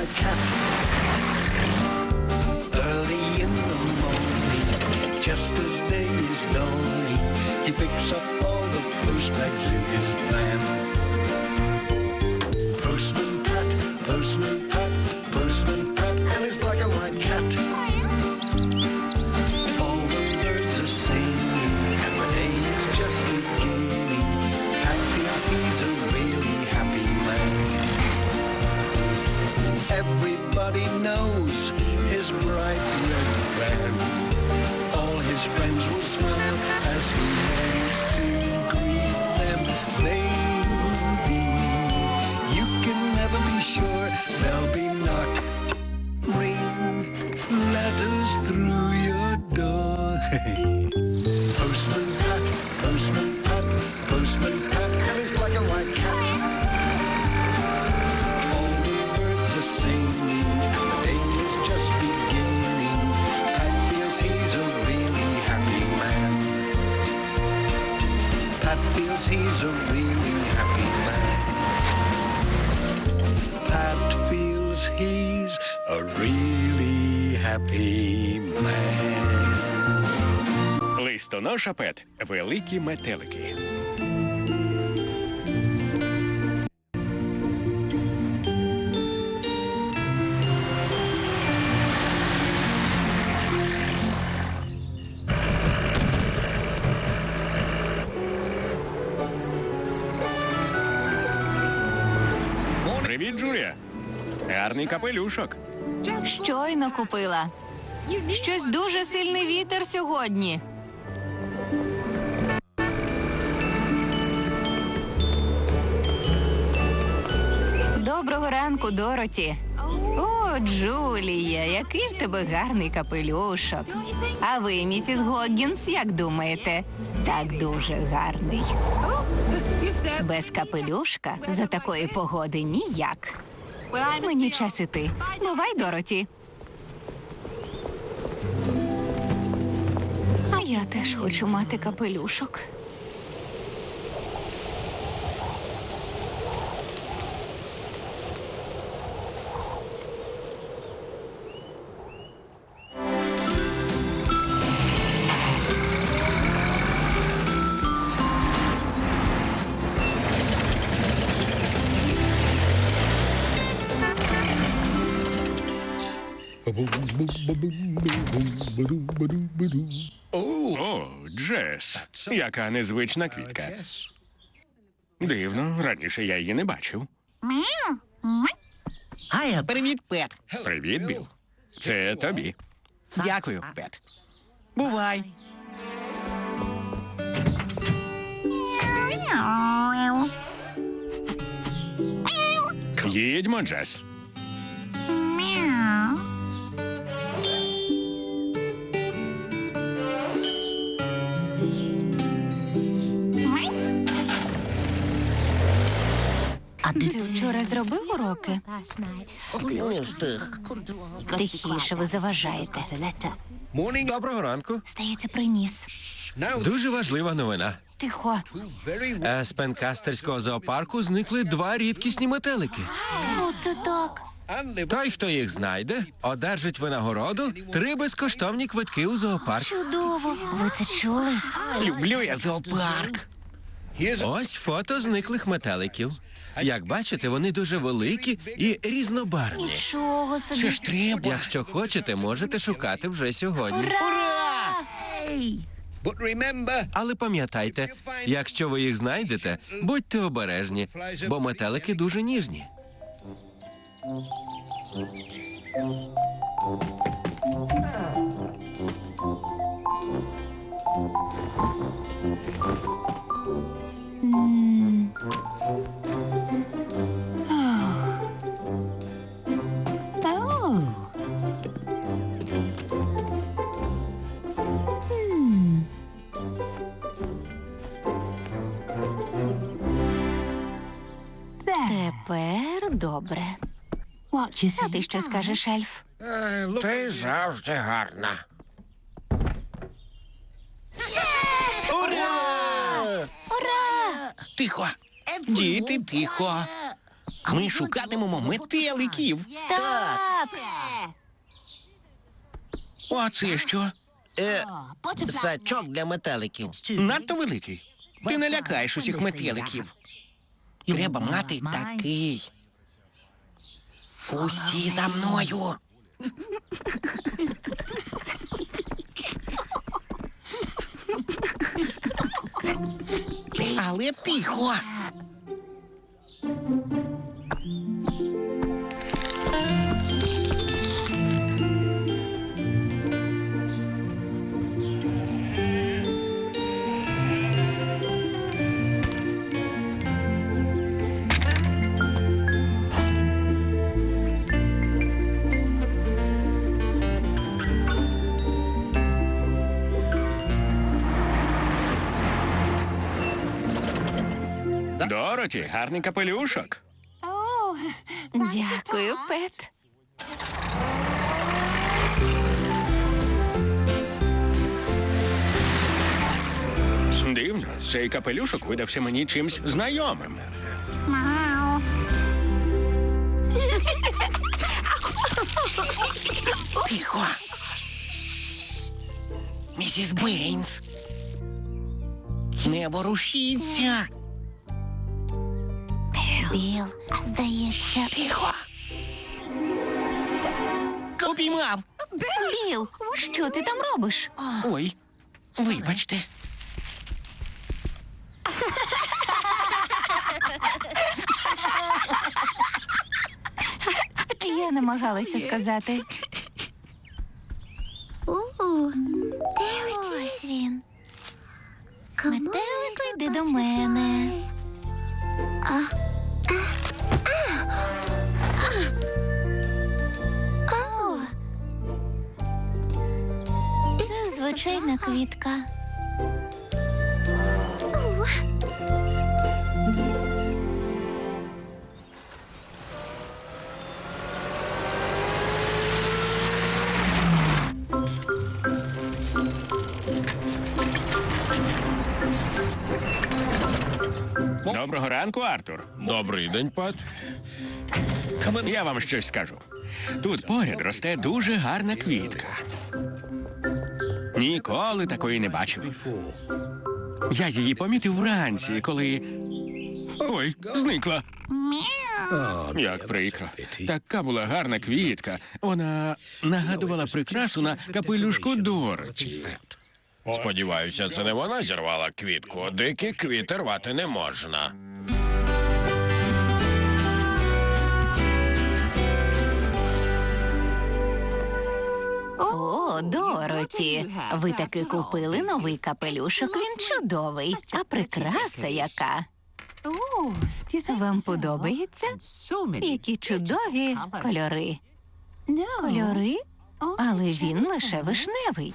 white cat. Early in the morning, just as day is dawning, he picks up Postman Pat, Postman Pat, Postman Pat, and his black and white cat. All the birds are singing, the day is just beginning. Pat feels he's a really happy man. Pat feels he's a really happy man. Pat feels he's a really happy man. Листоноша Пет. Великі метелики. Привіт, Джулія. Гарний капелюшок. Щойно купила. Щось дуже сильний вітер сьогодні. Ранку, Дороті. О, Джулія, який в тебе гарний капелюшок. А ви, місіс Гоггінс, як думаєте? Так дуже гарний. Без капелюшка за такої погоди ніяк. Мені час іти. Бувай, Дороті. А я теж хочу мати капелюшок. О, Джес. Яка незвична квітка. Дивно, раніше я її не бачив. Гая, привіт, Пет. Привіт, Біл. Це тобі. Дякую, Пет. Бувай. Їдьмо, Джес. Ти вчора зробив уроки? Не встиг. Тихіше, ви заважаєте. Доброго ранку. Здається, приніс. Дуже важлива новина. Тихо. Е, З Пенкастерського зоопарку зникли два рідкісні метелики. Оце так. Той, хто їх знайде, одержить винагороду три безкоштовні квитки у зоопарк. Чудово. Ви це чули? Люблю я зоопарк. Ось фото зниклих метеликів. Як бачите, вони дуже великі і різнобарвні. Нічого собі. Це ж треба. Якщо хочете, можете шукати вже сьогодні. Але пам'ятайте, якщо ви їх знайдете, будьте обережні, бо метелики дуже ніжні. А ти що скажеш, Ельф? Ти завжди гарна. Ура! Ура! Тихо. Діти, тихо. Ми шукатимемо метеликів. Так. А це що? Е, сачок для метеликів. Надто великий. Ти не лякаєш усіх метеликів. Треба мати такий. Усі за мною. Але тихо. Дороті, гарний капелюшок. О, дякую, Пет. Дивно, цей капелюшок видався мені чимсь знайомим. Тихо. Місіс Бейнс. Не ворушіться. Біл, здається. Тихо. Упіймав. Біл, що ти там робиш? Ой, вибачте. Я намагалася сказати. Доброго ранку, Артур. Добрий день, Пат. Я вам щось скажу. Тут поряд росте дуже гарна квітка. Ніколи такої не бачив. Я її помітив вранці, коли. Ой, зникла. Як прикро. Така була гарна квітка. Вона нагадувала прикрасу на капелюшку Дороті. Сподіваюся, це не вона зірвала квітку. Дикі квіти рвати не можна. О, Дороті, ви таки купили новий капелюшок. Він чудовий. А прикраса яка? Вам подобається? Які чудові кольори. Кольори? Але він лише вишневий.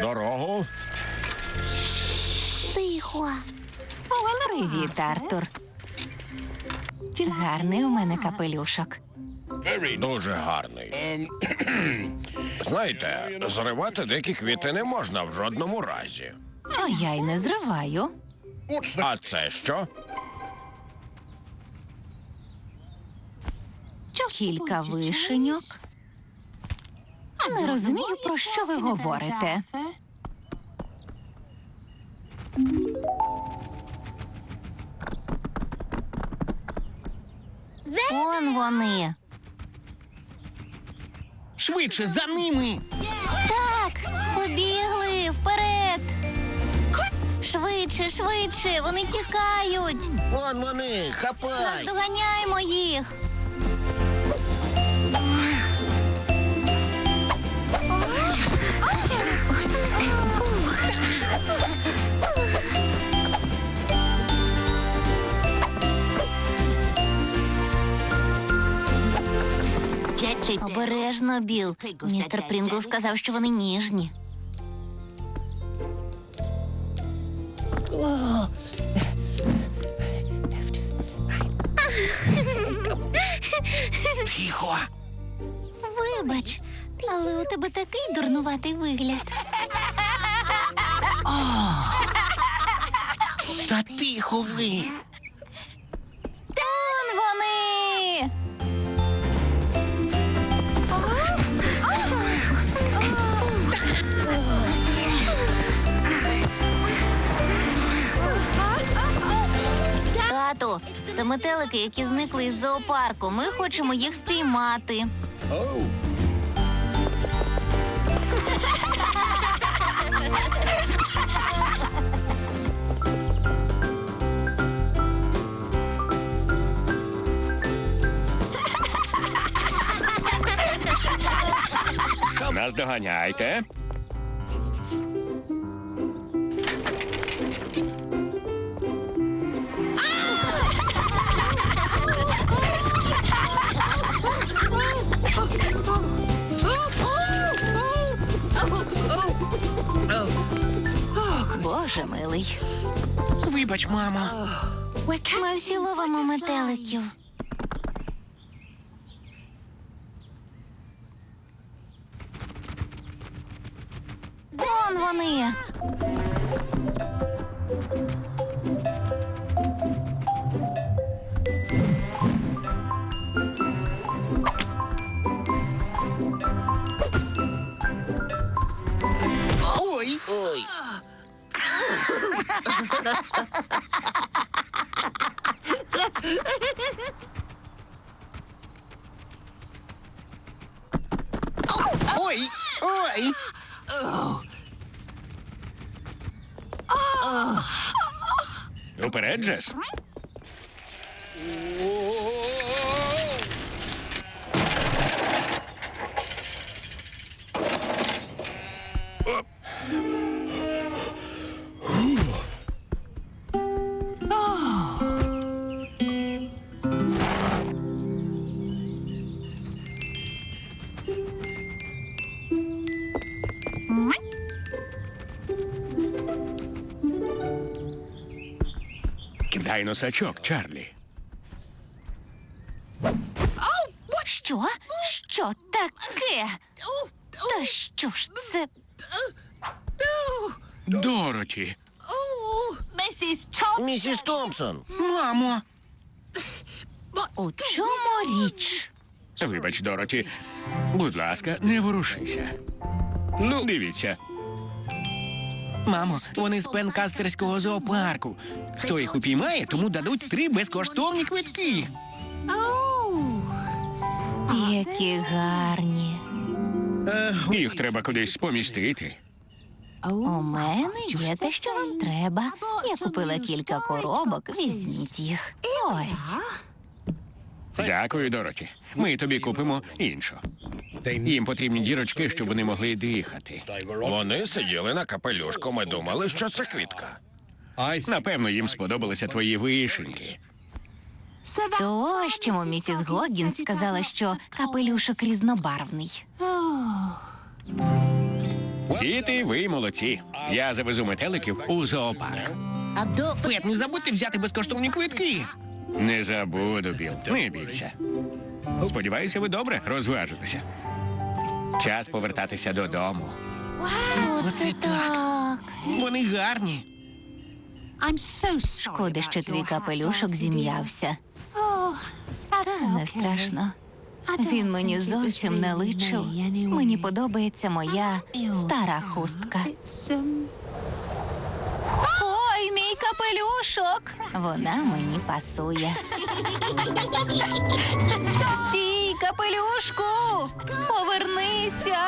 Дорогу. Тихо. Привіт, Артур. Гарний у мене капелюшок. Дуже гарний. Знаєте, зривати дикі квіти не можна в жодному разі. А я й не зриваю. А це що? Кілька вишеньок. Не розумію, про що ви говорите. Он вони. Швидше за ними. Так, побігли вперед. Швидше, швидше, вони тікають. Вон вони, хапай. Наздоганяємо їх. Обережно, Біл. Містер Прінгл сказав, що вони ніжні. Тихо. Вибач, але у тебе такий дурнуватий вигляд. Та тихо ви. Це метелики, які зникли із зоопарку. Ми хочемо їх спіймати. Наздоганяйте. Боже милий. Вибач, мамо. Ми всі ловимо метеликів. Вон вони. Ой. Ой. Уперед, Джес. Дай носачок, Чарлі. Що? Що таке? Та що ж це? Дороті. Місіс Томпсон. Мамо. У чому річ? Вибач, Дороті. Будь ласка, не ворушися. Ну, дивіться. Мамо, вони з пенкастерського зоопарку. Хто їх упіймає, тому дадуть три безкоштовні квитки. Які гарні. Їх треба кудись помістити. У мене є те, що вам треба. Я купила кілька коробок. Візьміть їх. Ось. Дякую, Дороті. Ми тобі купимо іншу. Їм потрібні дірочки, щоб вони могли дихати. Вони сиділи на капелюшку. Ми думали, що це квітка. Напевно, їм сподобалися твої вишеньки. То ось чому місіс Гоггінс сказала, що капелюшок різнобарвний. Діти, ви молодці. Я завезу метеликів у зоопарк. Фред, не забудьте взяти безкоштовні квитки. Не забуду, Біл. Не бійся. Сподіваюся, ви добре розважилися. Час повертатися додому. Оце так. Вони гарні. Шкода, що твій капелюшок зім'явся. Та не страшно. Він мені зовсім не личив. Мені подобається моя стара хустка. Ой, мій капелюшок. Вона мені пасує. Стій, капелюшку! Повернися!